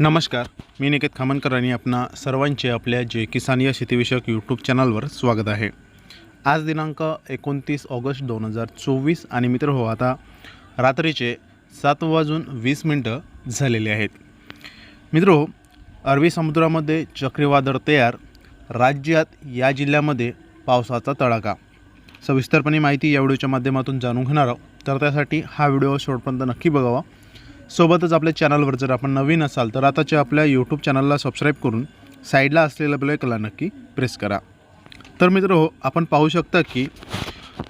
नमस्कार मी निकेत खामनकर आणि आपणा सर्वांचे आपल्या जे किसान या शेतीविषयक यूट्यूब चॅनलवर स्वागत आहे. आज दिनांक एकोणतीस ऑगस्ट दोन हजार चोवीस आणि मित्र हो आता रात्रीचे सात वाजून वीस मिनटं झालेले आहेत. मित्र हो अरबी समुद्रामध्ये चक्रीवादळ तयार राज्यात या जिल्ह्यामध्ये पावसाचा तडाखा. सविस्तरपणे माहिती या व्हिडिओच्या माध्यमातून जाणून घेणार आहोत. तर त्यासाठी हा व्हिडिओ शेवटपर्यंत नक्की बघावा. सोबतच आपल्या चॅनलवर जर आपण नवीन असाल तर आताच्या आपल्या यूट्यूब चॅनलला सबस्क्राईब करून साईडला असलेल्या कला नक्की प्रेस करा. तर मित्र हो आपण पाहू शकता की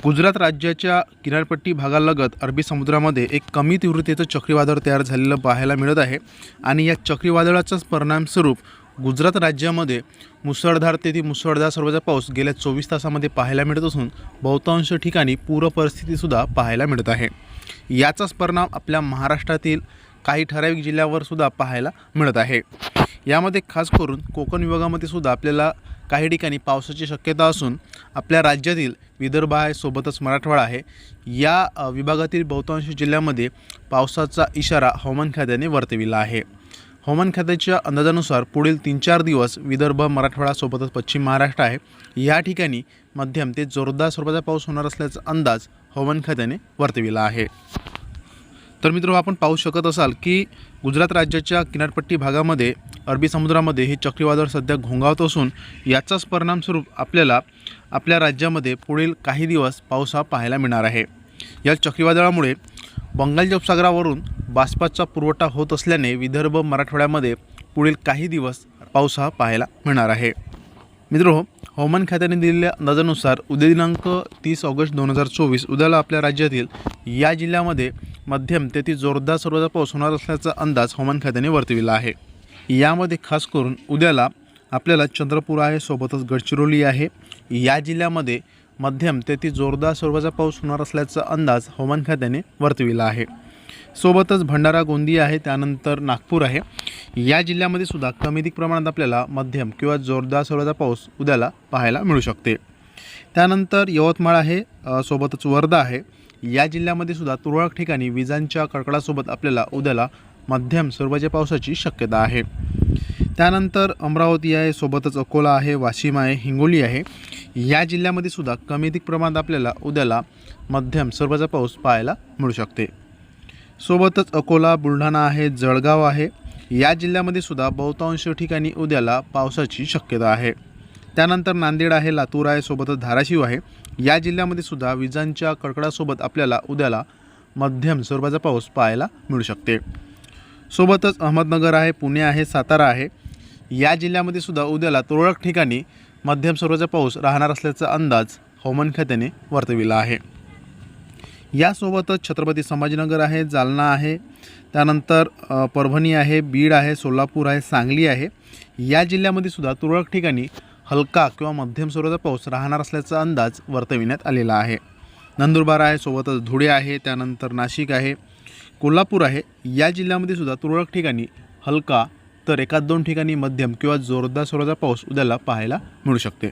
गुजरात राज्याच्या किनारपट्टी भागालगत अरबी समुद्रामध्ये एक कमी तीव्रतेचं चक्रीवादळ तयार झालेलं पाहायला मिळत आहे आणि या चक्रीवादळाचाच परिणामस्वरूप गुजरात राज्यामध्ये मुसळधार ते ती मुसळधार सर्वचा पाऊस गेल्या चोवीस तासामध्ये पाहायला मिळत असून बहुतांश ठिकाणी पूर परिस्थितीसुद्धा पाहायला मिळत आहे. याचाच परिणाम आपल्या महाराष्ट्रातील काही ठराविक जिल्ह्यावर सुद्धा पाहायला मिळत आहे. यामध्ये खास करून कोकण विभागामध्ये सुद्धा आपल्याला काही ठिकाणी पावसाची शक्यता असून आपल्या राज्यातील विदर्भ आहे सोबतच मराठवाडा आहे. या विभागातील बहुतांश जिल्ह्यामध्ये पावसाचा इशारा हवामान खात्याने वर्तविला आहे. हवामान खात्याच्या अंदाजानुसार पुढील तीन चार दिवस विदर्भ मराठवाडासोबतच पश्चिम महाराष्ट्र आहे. या ठिकाणी मध्यम ते जोरदार स्वरूपाचा पाऊस होणार असल्याचा अंदाज हवामान खात्याने वर्तविला आहे. तर मित्र आपण पाहू शकत असाल की गुजरात राज्याच्या किनारपट्टी भागामध्ये अरबी समुद्रामध्ये हे चक्रीवादळ सध्या घोंगावत असून याचाच परिणामस्वरूप आपल्याला आपल्या राज्यामध्ये पुढील काही दिवस पाऊस हा पाहायला मिळणार आहे. या चक्रीवादळामुळे बंगालच्या उपसागरावरून बाष्पाचा पुरवठा होत असल्याने विदर्भ मराठवाड्यामध्ये पुढील काही दिवस पाऊस हा पाहायला मिळणार आहे. मित्र हवामान खात्याने दिलेल्या अंदाजानुसार उद्या दिनांक तीस ऑगस्ट दोन हजार चोवीस उद्याला आपल्या राज्यातील या जिल्ह्यामध्ये मध्यम ते ती जोरदार सर्वदा पाऊस होणार असल्याचा अंदाज हवामान खात्याने वर्तविला आहे. यामध्ये खास करून उद्याला आपल्याला चंद्रपूर आहे सोबतच गडचिरोली आहे. या जिल्ह्यामध्ये मध्यम ते ती जोरदार स्वरूपाचा पाऊस होणार असल्याचा अंदाज हवामान खात्याने वर्तविला आहे. सोबतच भंडारा गोंदिया आहे त्यानंतर नागपूर आहे. या जिल्ह्यामध्ये सुद्धा कमी अधिक प्रमाणात आपल्याला मध्यम किंवा जोरदार स्वरूपाचा पाऊस उद्याला पाहायला मिळू शकते. त्यानंतर यवतमाळ आहे सोबतच वर्धा आहे. या जिल्ह्यामध्ये सुद्धा तुरळक ठिकाणी विजांच्या कडकडासोबत आपल्याला उद्याला मध्यम स्वरूपाच्या पावसाची शक्यता आहे. त्यानंतर अमरावती आहे सोबतच अकोला आहे वाशिम आहे हिंगोली आहे. या जिल्ह्यामध्ये सुद्धा कमी अधिक प्रमाणात आपल्याला उद्याला मध्यम स्वरूपाचा पाऊस पाहायला मिळू शकते. सोबतच अकोला बुलढाणा आहे जळगाव आहे. या जिल्ह्यामध्ये सुद्धा बहुतांश ठिकाणी उद्याला पावसाची शक्यता आहे. त्यानंतर नांदेड आहे लातूर आहे सोबतच धाराशिव आहे. या जिल्ह्यामध्ये सुद्धा विजांच्या कडकडासोबत आपल्याला उद्याला मध्यम स्वरूपाचा पाऊस पाहायला मिळू शकते. सोबतच अहमदनगर आहे पुणे आहे सातारा आहे. या जिल्ह्यामध्ये सुद्धा उद्याला तुरळक ठिकाणी मध्यम स्वरूपाचा पाऊस राहणार असल्याचा अंदाज हवामान खात्याने वर्तविला आहे. यासोबतच छत्रपती संभाजीनगर आहे जालना आहे त्यानंतर परभणी आहे बीड आहे सोलापूर आहे सांगली आहे. या जिल्ह्यामध्ये सुद्धा तुरळक ठिकाणी हलका किंवा मध्यम स्वरूपाचा पाऊस राहणार असल्याचा अंदाज वर्तविण्यात आलेला आहे. नंदुरबार आहे सोबतच धुळे आहे त्यानंतर नाशिक आहे कोल्हापूर आहे. या जिल्ह्यामध्ये सुद्धा तुरळक ठिकाणी हलका तर एकाच दोन ठिकाणी मध्यम किंवा जोरदार स्वरूपाचा पाऊस उद्याला पाहायला मिळू शकते.